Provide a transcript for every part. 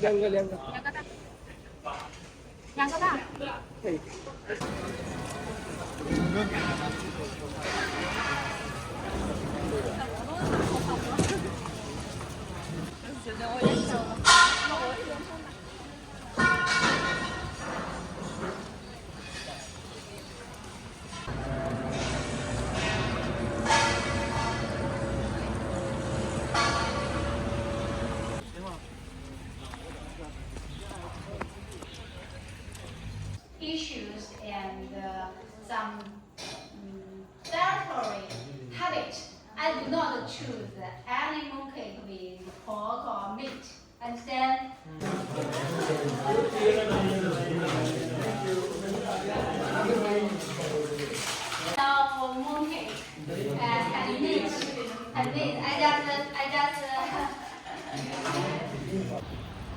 两个两个。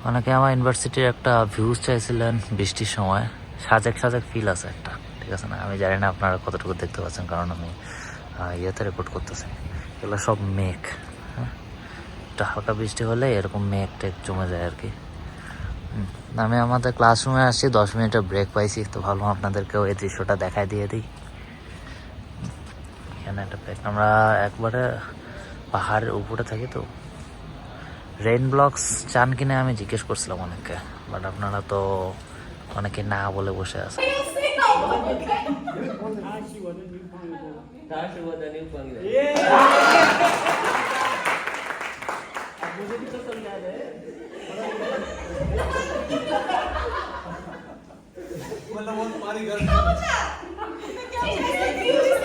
অনেকে আমার ইউনিভার্সিটির একটা ভিউজ চাইছিলেন বৃষ্টির সময়। সাজেক সাজেক ফিল আছে একটা, ঠিক আছে না? আমি জানি না আপনারা কতটুকু দেখতে পাচ্ছেন, কারণ আমি ইয়েতে রেকর্ড করতেছি। এগুলো সব মেঘ হ্যাঁ? হালকা বৃষ্টি হলে এরকম মেঘ টেক জমে যায় আর কি। আমি আমাদের ক্লাসরুমে আসছি দশ মিনিটের ব্রেক পাইছি, তো ভাবলাম আপনাদেরকেও এই দৃশ্যটা দেখাই দিয়ে দিই। এখানে একটা প্লেস আমরা একবারে পাহাড়ের উপরে থাকি তো। রেইন ব্লকস চান কিনে আমি জিজ্ঞেস করছিলাম অনেককে বাট আপনারা তো অনেকে না বলে বসে আছে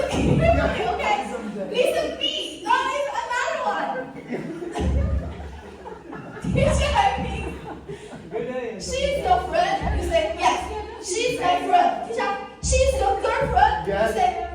okay? Lisa B. No, another one. She's your friend. You say yes. She's my friend. She's your girlfriend. You say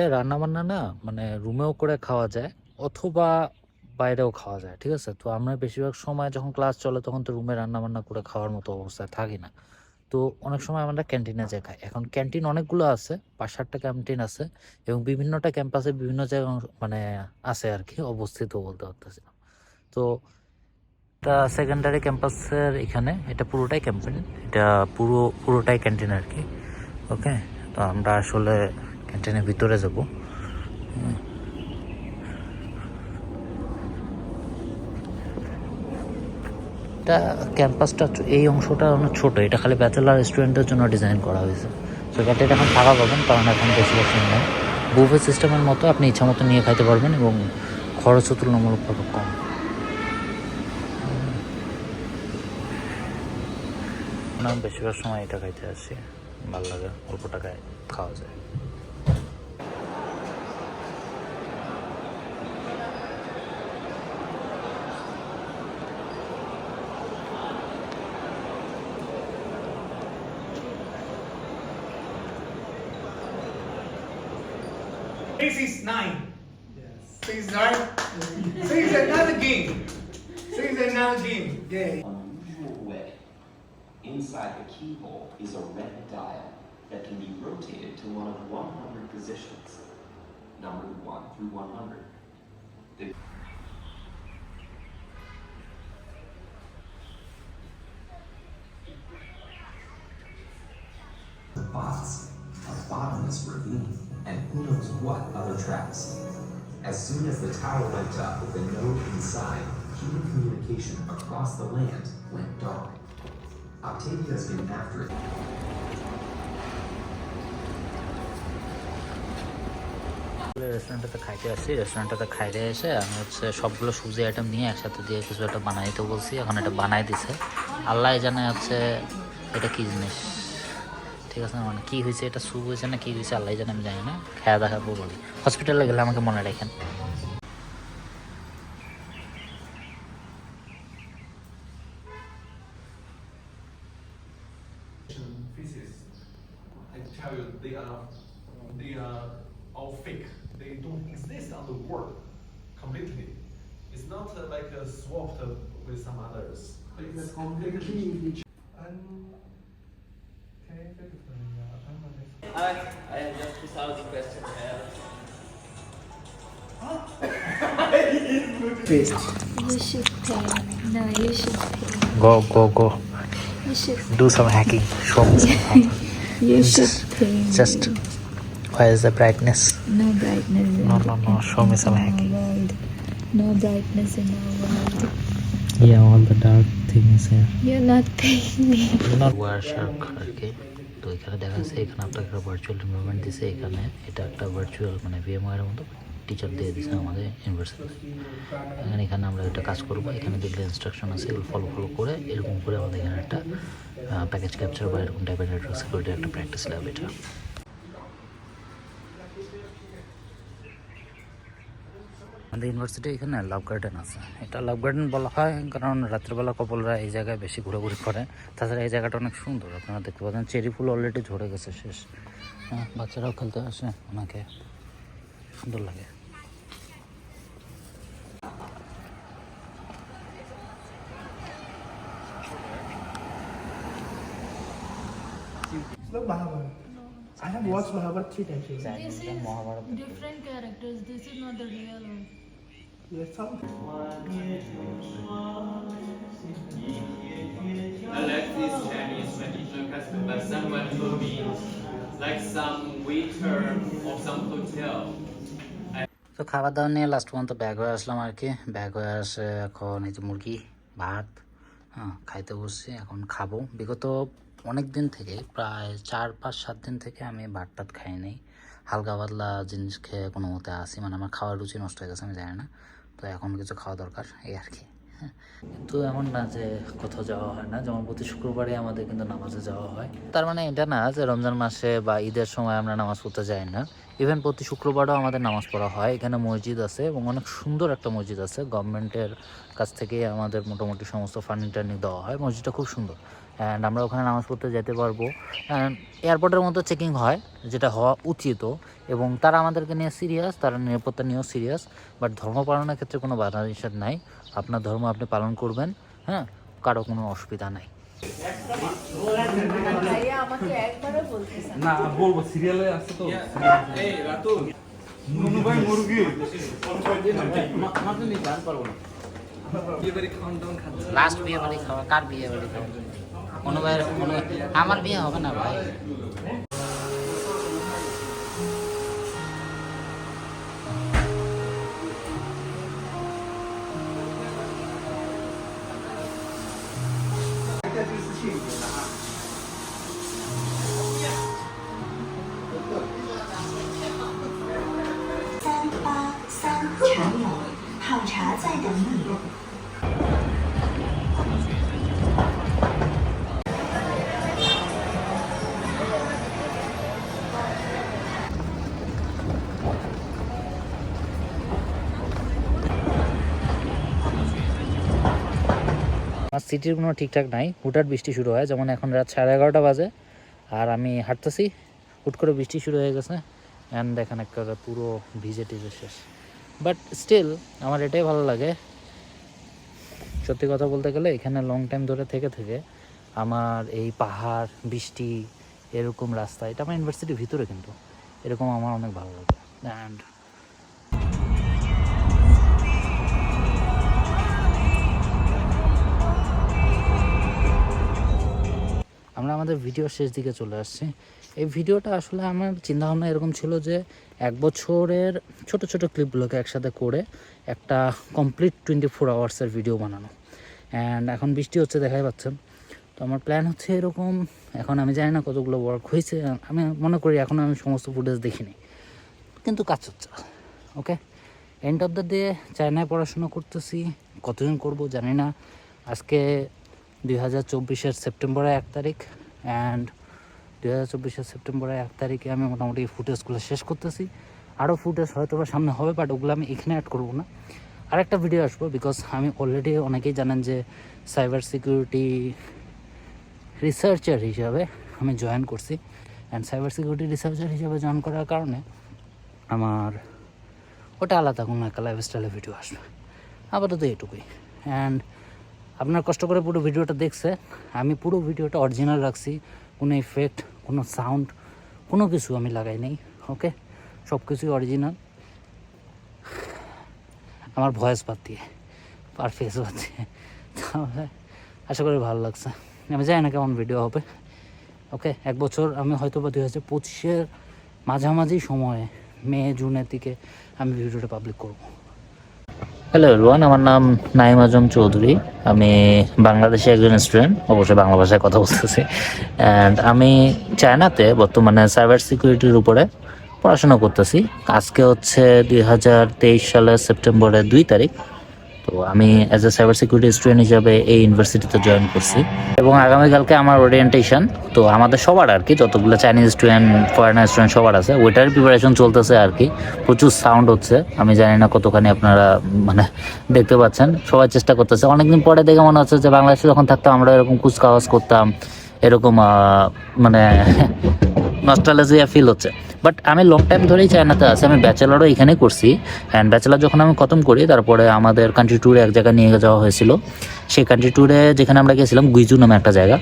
চাইলে রান্না বান্না না মানে রুমেও করে খাওয়া যায় অথবা বাইরেও খাওয়া যায়, ঠিক আছে? তো আমরা বেশিরভাগ সময় যখন ক্লাস চলে তখন তো রুমে রান্না বান্না করে খাওয়ার মতো অবস্থায় থাকি না। তো অনেক সময় আমরা ক্যান্টিনে যাই খাই। এখন ক্যান্টিন অনেকগুলো আছে পাঁচ সাতটা ক্যান্টিন আছে এবং বিভিন্নটা ক্যাম্পাসে বিভিন্ন জায়গায় মানে আছে আর কি অবস্থিত বলতে পারতেছি তো এটা সেকেন্ডারি ক্যাম্পাসের এখানে, এটা পুরোটাই ক্যাম্পিন এটা পুরো পুরোটাই ক্যান্টিন আর কি ওকে তো আমরা আসলে ক্যান্টিনের ভিতরে যাব। এটা ক্যাম্পাসটা এই অংশটা অনেক ছোট। এটা খালি ব্যাচেলার স্টুডেন্টদের জন্য ডিজাইন করা হয়েছে। তো এটা এখন ফাঁকা পাবেন, কারণ এখন বেশি বছর নেই। বুফে সিস্টেমের মতো আপনি ইচ্ছা মতো নিয়ে খাইতে পারবেন এবং খরচও তুলনামূলকভাবে কম। বেশিরভাগ সময় এটা খাইতে আসি। ভালো লাগে, অল্প টাকায় খাওয়া যায়। Six nine. Yes. Six nine. Six another game. Six another game. Yeah. unusual way. Inside the keyhole is a red dial that can be rotated to one of 100 positions, numbered 1 through 100. The a box, a bottomless ravine, and who knows what other traps. As soon as the tower went up with the node inside, human communication across the land went dark. Octavia's been after it. রেস্টুরেন্টটাতে খাইতে আসছি রেস্টুরেন্টটাতে খাইতে এসে আমি হচ্ছে সবগুলো সবজি item নিয়ে একসাথে দিয়ে কিছু একটা বানাই দিতে বলছি এখন এটা বানাই দিছে আল্লাহ জানে হচ্ছে এটা কি জিনিস ঠিক আছে মানে কী হয়েছে এটা সু হয়েছে না কী হয়েছে আল্লাহ জানে আমি জানি না খাওয়া দেখা বলি হসপিটালে গেলে আমাকে মনে রাখেন they are they are all fake. They don't exist on the world completely. It's not uh, like a swapped with some others. It's completely You should pay. No, you should pay. Go, go, go. You should. Do some hacking. Show me some hacking. You should pay. Just, where is the brightness? No brightness in No, the- no, no, show me some in our hacking. world. No brightness in our world. Yeah, all the dark things here. You're not paying me. War shark আর কি তো এখানে দেখা যাচ্ছে এখানে আপনাকে একটা virtual environment দিছে এখানে এটা একটা ভার্চুয়াল মানে ভিএমওয়ার মতো টিচার দিয়ে দিছে আমাদের ইউনিভার্সিটিতে এখানে এখানে আমরা একটা কাজ করব। এখানে দেখলে ইনস্ট্রাকশন আছে, এগুলো ফলো ফলো করে এরকম করে আমাদের এখানে একটা প্যাকেজ ক্যাপচার বা এরকম টাইপের নেটওয়ার্ক সিকিউরিটি একটা প্র্যাকটিস ল্যাব এটা। আমাদের ইউনিভার্সিটি এখানে লাভ গার্ডেন আছে। এটা লাভ গার্ডেন বলা হয় কারণ রাত্রিবেলা কপলরা এই জায়গায় বেশি ঘোরাঘুরি করে। তাছাড়া এই জায়গাটা অনেক সুন্দর। আপনারা দেখতে পাচ্ছেন চেরি ফুল অলরেডি ঝরে গেছে শেষ। হ্যাঁ বাচ্চারাও খেলতে আসে, ওনাকে। সুন্দর লাগে। Look Mahabharata. I have watched Mahabharata three times. This is different characters. This is not the real one. Yes, some. I like this Chinese traditional custom, but someone told me like some waiter of some hotel. তো খাবার দাবার নিয়ে last পর্যন্ত bag হয়ে আসলাম আর কি bag হয়ে আসে এখন এই যে মুরগি ভাত হ্যাঁ খাইতে বসছি এখন খাব বিগত অনেক দিন থেকে, প্রায় চার পাঁচ সাত দিন থেকে আমি ভাত টাত খাই নাই। হালকা পাতলা জিনিস খেয়ে কোনো মতে আসি মানে আমার খাওয়ার রুচি নষ্ট হয়ে গেছে, আমি জানি না। তো এখন কিছু খাওয়া দরকার, এই আর কি। কিন্তু এমন না যে কোথাও যাওয়া হয় না, যেমন প্রতি শুক্রবারে আমাদের কিন্তু নামাজে যাওয়া হয়। তার মানে এটা না যে রমজান মাসে বা ঈদের সময় আমরা নামাজ পড়তে যাই না। ইভেন প্রতি শুক্রবারও আমাদের নামাজ পড়া হয়। এখানে মসজিদ আছে এবং অনেক সুন্দর একটা মসজিদ আছে। গভর্নমেন্টের কাছ থেকে আমাদের মোটামুটি সমস্ত ফান্ডিং টান্ডিং দেওয়া হয়। মসজিদটা খুব সুন্দর। অ্যান্ড আমরা ওখানে নামাজ পড়তে যেতে পারব। অ্যান্ড এয়ারপোর্টের মতো চেকিং হয় যেটা হওয়া উচিত। এবং তারা আমাদেরকে নিয়ে সিরিয়াস তারা নিরাপত্তা নিয়েও সিরিয়াস বাট ধর্ম পালনের ক্ষেত্রে কোনো বাধা নিষেধ নাই। আপনার ধর্ম আপনি পালন করবেন হ্যাঁ? কারও কোনো অসুবিধা নাই। না। বলব সিরিয়ালে আছে তো? নুনু ভাই মুরগি। মাত্র নিতে পারব না। লাস্ট বিয়ে বাড়ি খাওয়া কার বিয়ে বাড়ি খাওয়া? কোনো ভাইয়ের কোনো আমার বিয়ে হবে না ভাই। 三 আমার সিটির কোনো ঠিকঠাক নাই। হুটহাট বৃষ্টি শুরু হয়, যেমন এখন রাত সাড়ে এগারোটা বাজে, আর আমি হাঁটতেছি। হুট করে বৃষ্টি শুরু হয়ে গেছে অ্যান্ড দেখেন একটা পুরো ভিজে টিজে শেষ। বাট স্টিল আমার এটাই ভালো লাগে। সত্যি কথা বলতে গেলে, এখানে লং টাইম ধরে থেকে থেকে আমার এই পাহাড়, বৃষ্টি, এরকম রাস্তা, এটা আমার ইউনিভার্সিটির ভিতরে কিন্তু, এরকম আমার অনেক ভালো লাগে। অ্যান্ড আমরা আমাদের ভিডিওর শেষ দিকে চলে আসছি। এই ভিডিওটা আসলে আমার চিন্তাভাবনা এরকম ছিল যে, এক বছরের ছোট ছোট ক্লিপগুলোকে একসাথে করে একটা কমপ্লিট টোয়েন্টি ফোর আওয়ার্সের ভিডিও বানানো। অ্যান্ড এখন বৃষ্টি হচ্ছে, দেখাই পাচ্ছেন তো আমার প্ল্যান হচ্ছে এরকম, এখন আমি জানি না কতগুলো ওয়ার্ক হয়েছে, আমি মনে করি এখন আমি সমস্ত ফুটেজ দেখিনি। কিন্তু কাজ হচ্ছে okay end of the day চায়নায় পড়াশোনা করতেছি, কতদিন করব জানি না। আজকে দুই হাজার চব্বিশের সেপ্টেম্বরের এক তারিখ অ্যান্ড দু হাজার চব্বিশের সেপ্টেম্বরের এক তারিখে আমি মোটামুটি ফুটেজগুলো শেষ করতেছি। আরও ফুটেজ হয়তো বা সামনে হবে বাট ওগুলো আমি এখানে অ্যাড করব না। আরেকটা ভিডিও আসব বিকজ আমি অলরেডি অনেকেই জানেন যে সাইবার সিকিউরিটি রিসার্চার হিসাবে আমি জয়েন করছি। অ্যান্ড সাইবার সিকিউরিটি রিসার্চার হিসাবে জয়েন করার কারণে আমার ওটা আলাদা কোনো একটা লাইফস্টাইলের ভিডিও আসবে। আপাতত এটুকুই অ্যান্ড আপনার কষ্ট করে পুরো ভিডিওটা দেখছে, আমি পুরো ভিডিওটা অরিজিনাল রাখছি, কোনো ইফেক্ট কোনো সাউন্ড কোনো কিছু আমি লাগাই নাই ওকে সব কিছুই অরিজিনাল আমার ভয়েস বাদ দিয়ে, আর ফেস বাদ দিয়ে। তাহলে আশা করি ভালো লাগছে। আমি জানি না কেমন ভিডিও হবে ওকে এক বছর আমি হয়তো বা দুই হাজার পঁচিশের মাঝামাঝি সময়ে মে, জুনের দিকে আমি ভিডিওটা পাবলিক করব। হ্যালো এভরিওয়ান আমার নাম নাইম আজম চৌধুরী। আমি বাংলাদেশে একজন স্টুডেন্ট অবশ্যই বাংলা ভাষায় কথা বলতেছি। অ্যান্ড আমি চায়নাতে বর্তমানে সাইবার সিকিউরিটির উপরে পড়াশোনা করতেছি। আজকে হচ্ছে দুই সালের সেপ্টেম্বরের দুই তারিখ। তো আমি as a cyber security student হিসাবে এই ইউনিভার্সিটিতে জয়েন করছি। এবং আগামীকালকে আমার ওরিয়েন্টেশন তো আমাদের সবার আর কি, যতগুলো চাইনিজ স্টুডেন্ট ফরেনার স্টুডেন্ট সবার আছে, ওইটার প্রিপারেশন চলতেছে আর কি। প্রচুর সাউন্ড হচ্ছে, আমি জানি না কতখানি আপনারা মানে দেখতে পাচ্ছেন। সবাই চেষ্টা করতেছে। অনেকদিন পরে দেখে মনে হচ্ছে যে বাংলাদেশে যখন থাকতাম, আমরা এরকম কুচকাওয়াজ করতাম, এরকম মানে নস্টালজিয়া ফিল হচ্ছে। বাট আমি লং টাইম ধরেই চায়নাতে আছি, আমি ব্যাচেলারও এখানে করছি। অ্যান্ড ব্যাচেলার যখন আমি খতম করি, তারপরে আমাদের কান্ট্রি ট্যুরে এক জায়গায় নিয়ে যাওয়া হয়েছিল। সেই কান্ট্রি ট্যুরে যেখানে আমরা গেছিলাম গুইজু নামে একটা জায়গা।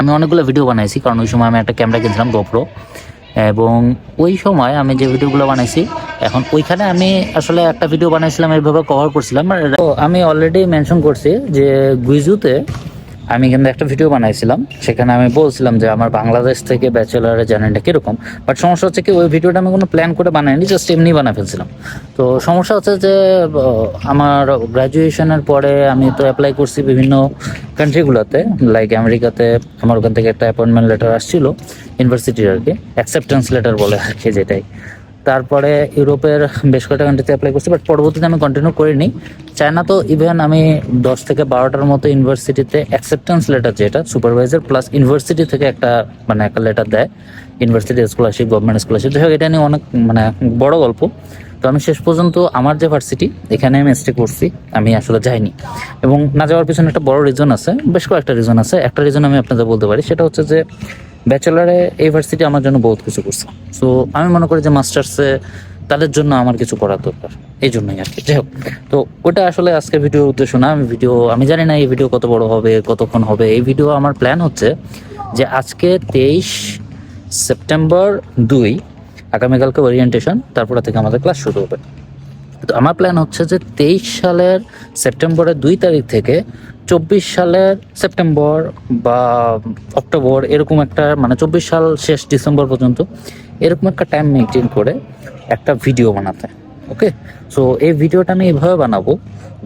আমি অনেকগুলো ভিডিও বানাইছি, কারণ ওই সময় আমি একটা ক্যামেরা কিনছিলাম গোপ্রো এবং ওই সময় আমি যে ভিডিওগুলো বানাইছি, এখন ওইখানে আমি আসলে একটা ভিডিও বানাইছিলাম এইভাবে কভার করছিলাম। আমি অলরেডি মেনশন করছি যে গুইজুতে আমি কিন্তু একটা ভিডিও বানাইছিলাম। সেখানে আমি বলছিলাম যে আমার বাংলাদেশ থেকে ব্যাচেলারের জার্নিটা কীরকম? বাট সমস্যা হচ্ছে কি, ওই ভিডিওটা আমি কোনো প্ল্যান করে বানাইনি জাস্ট এমনি বানা ফেলছিলাম। তো সমস্যা হচ্ছে যে আমার গ্র্যাজুয়েশনের পরে আমি তো অ্যাপ্লাই করছি বিভিন্ন কান্ট্রিগুলোতে লাইক আমেরিকাতে, আমার ওখান থেকে একটা অ্যাপয়েন্টমেন্ট লেটার আসছিল ইউনিভার্সিটির আর কি অ্যাকসেপ্টেন্স লেটার বলে আর কি যেটাই। তারপরে ইউরোপের বেশ কয়েকটা কান্ট্রিতে অ্যাপ্লাই করছি বাট পরবর্তীতে আমি কন্টিনিউ করিনি। চায়না তো ইভেন আমি দশ থেকে বারোটার মতো ইউনিভার্সিটিতে অ্যাকসেপ্টেন্স লেটার যেটা সুপারভাইজার প্লাস ইউনিভার্সিটি থেকে একটা মানে একটা লেটার দেয় ইউনিভার্সিটি স্কলারশিপ গভর্নমেন্ট স্কলারশিপ যাই হোক, এটা নিয়ে অনেক মানে বড় গল্প। তো আমি শেষ পর্যন্ত আমার যে ভার্সিটি এখানে আমি স্টে করছি, আমি আসলে যাইনি। এবং না যাওয়ার পিছনে একটা বড় রিজন আছে, বেশ কয়েকটা রিজন আছে। একটা রিজন আমি আপনাদের বলতে পারি, সেটা হচ্ছে যে ব্যাচেলারে এই ভার্সিটি আমার জন্য বহুত কিছু করছে। সো আমি মনে করি যে মাস্টার্সে তাদের জন্য আমার কিছু করার দরকার। এই জন্যই আর কি। যাই হোক, তো ওটা আসলে আজকে ভিডিওর উদ্দেশ্য না। আমি ভিডিও আমি জানি না এই ভিডিও কত বড় হবে, কতক্ষণ হবে। এই ভিডিও আমার প্ল্যান হচ্ছে যে আজকে তেইশ সেপ্টেম্বর দুই, আগামীকালকে ওরিয়েন্টেশন তারপরে থেকে আমাদের ক্লাস শুরু হবে। তো আমার প্ল্যান হচ্ছে যে তেইশ সালের সেপ্টেম্বরের দুই তারিখ থেকে চব্বিশ সালের সেপ্টেম্বর বা অক্টোবর এরকম একটা মানে চব্বিশ সাল শেষ ডিসেম্বর পর্যন্ত এরকম একটা টাইম মেনটেন করে একটা ভিডিও বানাতে ওকে সো এই ভিডিওটা আমি এইভাবে বানাবো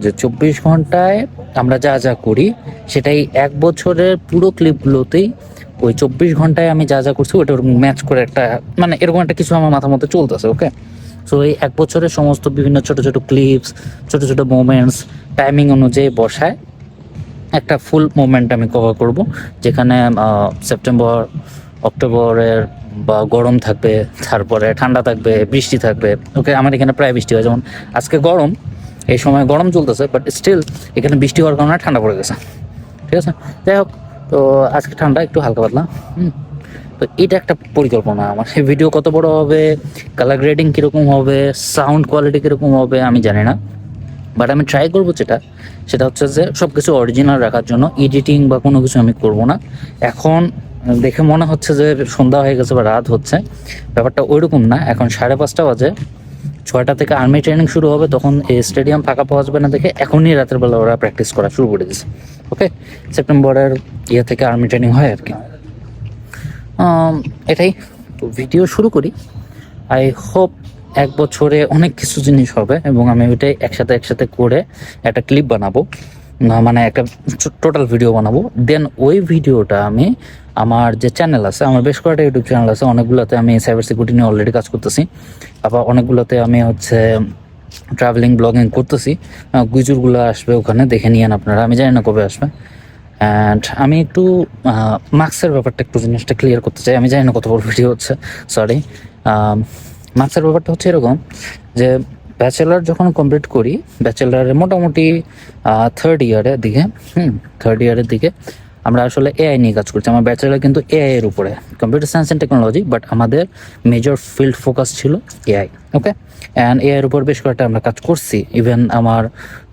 যে চব্বিশ ঘন্টায় আমরা যা যা করি, সেটাই এক বছরের পুরো ক্লিপগুলোতেই ওই চব্বিশ ঘন্টায় আমি যা যা করছি, ওটা ম্যাচ করে একটা মানে এরকম একটা কিছু আমার মাথার মধ্যে চলতেছে ওকে সো এই এক বছরের সমস্ত বিভিন্ন ছোট ছোট ক্লিপস ছোট ছোট মোমেন্টস টাইমিং অনুযায়ী বসায় একটা ফুল মুভমেন্ট আমি কভার করব, যেখানে সেপ্টেম্বর অক্টোবরের বা গরম থাকবে, তারপরে ঠান্ডা থাকবে, বৃষ্টি থাকবে ওকে আমার এখানে প্রায় বৃষ্টি হয়। যেমন আজকে গরম, এই সময় গরম চলতেছে বাট স্টিল এখানে বৃষ্টি হওয়ার কারণে ঠান্ডা পড়ে গেছে, ঠিক আছে? যাই হোক, তো আজকে ঠান্ডা, একটু হালকা পাতলা, হুম? তো এটা একটা পরিকল্পনা আমার। এই ভিডিও কত বড় হবে কালার গ্রেডিং কীরকম হবে সাউন্ড কোয়ালিটি কীরকম হবে, আমি জানি না। বাট আমি ট্রাই করব যেটা, সেটা হচ্ছে যে সব কিছু অরিজিনাল রাখার জন্য এডিটিং বা কোনো কিছু আমি করব না। এখন দেখে মনে হচ্ছে যে সন্ধ্যা হয়ে গেছে বা রাত হচ্ছে। ব্যাপারটা ওইরকম না। এখন সাড়ে পাঁচটা বাজে। ছয়টা থেকে আর্মি ট্রেনিং শুরু হবে, তখন এই স্টেডিয়াম ফাঁকা পাওয়া যাবে না দেখে এখনই রাতের বেলা ওরা প্র্যাকটিস করা শুরু করে দিয়েছে। ওকে সেপ্টেম্বরের ইয়ে থেকে আর্মি ট্রেনিং হয় আর কি। এটাই। তো ভিডিও শুরু করি। আই হোপ এক বছরে অনেক কিছু জিনিস হবে এবং আমি ওইটাই একসাথে একসাথে করে একটা ক্লিপ বানাবো। মানে একটা টোটাল ভিডিও বানাবো। দেন ওই ভিডিওটা আমি আমার যে চ্যানেল আছে, আমার বেশ কয়েকটা ইউটিউব চ্যানেল আছে, অনেকগুলোতে আমি সাইবার সিকিউরিটি নিয়ে অলরেডি কাজ করতেছি। আবার অনেকগুলোতে আমি হচ্ছে ট্রাভেলিং ব্লগিং করতেছি। গুজুরগুলো আসবে ওখানে, দেখে নিয়েন আপনারা। আমি জানি না কবে আসবে। অ্যান্ড আমি একটু মার্কসের ব্যাপারটা একটু জিনিসটা ক্লিয়ার করতে চাই। আমি জানি না কত বড় ভিডিও হচ্ছে। সরি মার্কসের ব্যাপারটা হচ্ছে এরকম যে ব্যাচেলার যখন কমপ্লিট করি ব্যাচেলারের মোটামুটি থার্ড ইয়ারের দিকে, হুম থার্ড ইয়ারের দিকে আমরা আসলে এআই নিয়ে কাজ করছি। আমার ব্যাচেলার কিন্তু এআই এর উপরে। Computer science and technology but আমাদের মেজর ফিল্ড ফোকাস ছিল এআই ওকে অ্যান্ড এর উপর বেশ কয়েকটা আমরা কাজ করছি। ইভেন আমার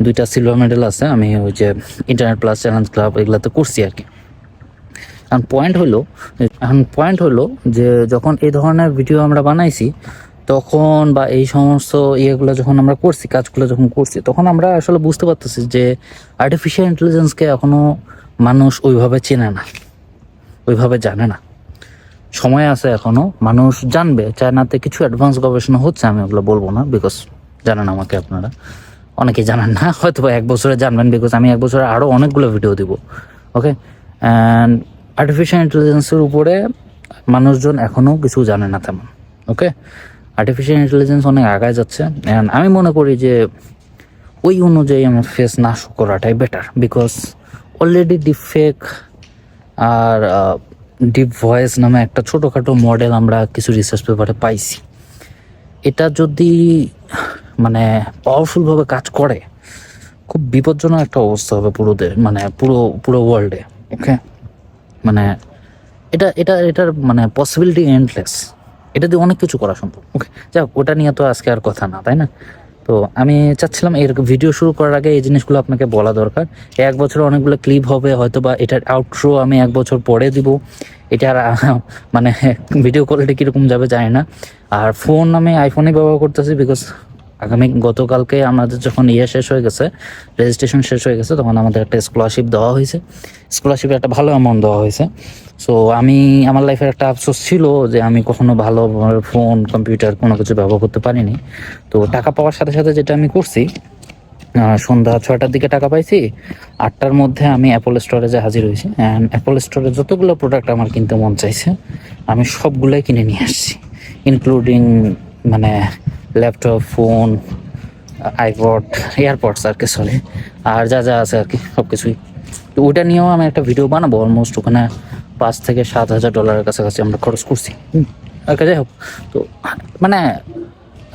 দুইটা সিলভার মেডেল আছে, আমি ওই যে ইন্টারনেট প্লাস চ্যালেঞ্জ ক্লাব এগুলাতে করছি আর কি। এখন পয়েন্ট হলো এখন পয়েন্ট হলো যে যখন এই ধরনের ভিডিও আমরা বানাইছি তখন বা এই সমস্ত ইয়েগুলো যখন আমরা করছি, কাজগুলো যখন করছি, তখন আমরা আসলে বুঝতে পারতেছি যে আর্টিফিশিয়াল ইন্টেলিজেন্সকে এখনও মানুষ ওইভাবে চেনে না, ওইভাবে জানে না। সময় আছে এখনও মানুষ জানবে। চায়নাতে কিছু অ্যাডভান্স গবেষণা হচ্ছে, আমি ওগুলো বলব না বিকজ জানেন আমাকে আপনারা। অনেকেই জানেন না হয়তো এক বছরে জানবেন বিকজ আমি এক বছরে আরও অনেকগুলো ভিডিও দিব ওকে অ্যান্ড আর্টিফিশিয়াল ইন্টেলিজেন্সের উপরে মানুষজন এখনও কিছু জানে না তেমন ওকে আর্টিফিশিয়াল ইন্টেলিজেন্স অনেক আগায় যাচ্ছে অ্যান্ড আমি মনে করি যে ওই অনুযায়ী আমার ফেস না শো করাটাই better because already deep fake R deep voice নামে একটা ছোটোখাটো মডেল আমরা কিছু রিসার্চ পেপারে পাইছি। এটা যদি মানে পাওয়ারফুলভাবে কাজ করে, খুব বিপজ্জনক একটা অবস্থা হবে পুরো দে- মানে পুরো পুরো ওয়ার্ল্ডে ওকে মানে এটা এটা, এটার মানে পসিবিলিটি এন্ডলেস এটা দিয়ে অনেক কিছু করা সম্ভব। ওকে যাক ওটা নিয়ে তো আজকে আর কথা না তাই না? তো আমি চাচ্ছিলাম এর ভিডিও শুরু করার আগে এই জিনিসগুলো আপনাকে বলা দরকার। এক বছরে অনেকগুলো ক্লিপ হবে হয়তো বা এটার আউটরো আমি এক বছর পরে দিব। এটার আর মানে ভিডিও কোয়ালিটি কীরকম যাবে জানি না। আর ফোন আমি আইফোনই ব্যবহার করতেছি বিকজ আগামী গতকালকে আমাদের যখন ইয়ে শেষ হয়ে গেছে রেজিস্ট্রেশন শেষ হয়ে গেছে, তখন আমাদের একটা স্কলারশিপ দেওয়া হয়েছে। স্কলারশিপে একটা ভালো অ্যামাউন্ট দেওয়া হয়েছে। সো আমি, আমার লাইফের একটা আফসোস ছিল যে আমি কখনো ভালো ফোন কম্পিউটার কোনো কিছু ব্যবহার করতে পারিনি। তো টাকা পাওয়ার সাথে সাথে যেটা আমি করছি সন্ধ্যা ছয়টার দিকে টাকা পাইছি, আটটার মধ্যে আমি অ্যাপল স্টোরেজে হাজির হয়েছি। অ্যান্ড অ্যাপল স্টোরে যতগুলো প্রোডাক্ট আমার কিনতে মন চাইছে, আমি সবগুলোই কিনে নিয়ে আসছি ইনক্লুডিং মানে ল্যাপটপ ফোন আইপড এয়ারপডস আর কি সরি আর যা যা আছে আর কি সব কিছুই তো ওইটা নিয়েও আমি একটা ভিডিও বানাবো অলমোস্ট ওখানে পাঁচ থেকে সাত হাজার ডলারের কাছাকাছি আমরা খরচ করছি। আর যাই হোক। তো মানে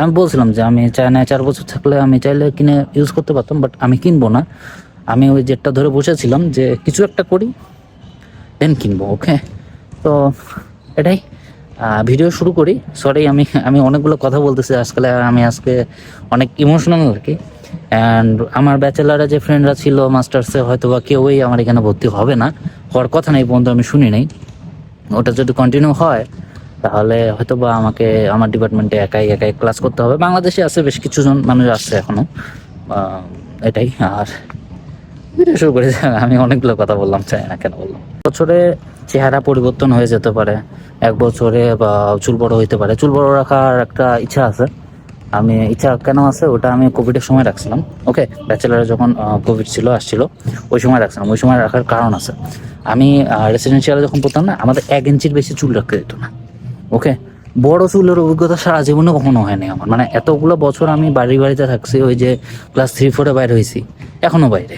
আমি বলছিলাম যে আমি চায়নায় চার বছর থাকলে আমি চাইলে কিনে ইউজ করতে পারতাম বাট আমি কিনবো না। আমি ওই জেটটা ধরে বসেছিলাম যে কিছু একটা করি দেন কিনবো ওকে তো, এটাই। ভিডিও শুরু করি। সরি আমি আমি অনেকগুলো কথা বলতেছি আজকাল আমি আজকে অনেক ইমোশনাল আর কি। অ্যান্ড আমার ব্যাচেলারে যে ফ্রেন্ডরা ছিল মাস্টার্সে হয়তো বা কেউই আমার এখানে ভর্তি হবে না। হওয়ার কথা নেই পর্যন্ত আমি শুনি নাই। ওটা যদি কন্টিনিউ হয়, তাহলে হয়তো বা আমাকে, আমার ডিপার্টমেন্টে একাই একাই ক্লাস করতে হবে। বাংলাদেশে আছে বেশ কিছুজন মানুষ আছে এখনও এটাই, আর ভিডিও শুরু করেছি আমি অনেকগুলো কথা বললাম, চাই না কেন বললাম। বছরে চেহারা পরিবর্তন হয়ে যেতে পারে। এক বছরে বা চুল বড় হইতে পারে। চুল বড় রাখার একটা ইচ্ছা আছে। আমি ইচ্ছা কেন আছে? ওটা আমি কোভিডের সময় রাখছিলাম। ওকে ব্যাচেলারে যখন কোভিড ছিল, আসছিল, ওই সময় রাখছিলাম। ওই সময় রাখার কারণ আছে। আমি রেসিডেন্সিয়ালে যখন পড়তাম না, আমাদের এক ইঞ্চির বেশি চুল রাখতে দিত না। ওকে বড় চুলের অভিজ্ঞতা সারা জীবনে কখনো হয়নি আমার। মানে এতগুলো বছর আমি বাড়ি বাড়িতে থাকছি, ওই যে ক্লাস থ্রি ফোরে বাইরে হয়েছি, এখনও বাইরে।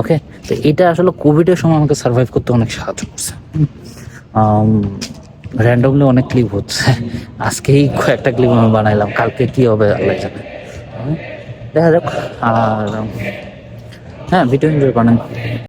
ওকে তো এটা আসলে কোভিডের সময় আমাকে সার্ভাইভ করতে অনেক সাহায্য করছে। র্যান্ডমলি অনেক ক্লিপ হচ্ছে। আজকেই কয়েকটা ক্লিপ আমি বানাইলাম। কালকে কি হবে, আল্লাহ জানে। দেখা যাক। আর হ্যাঁ ভিডিও এনজয় করেন।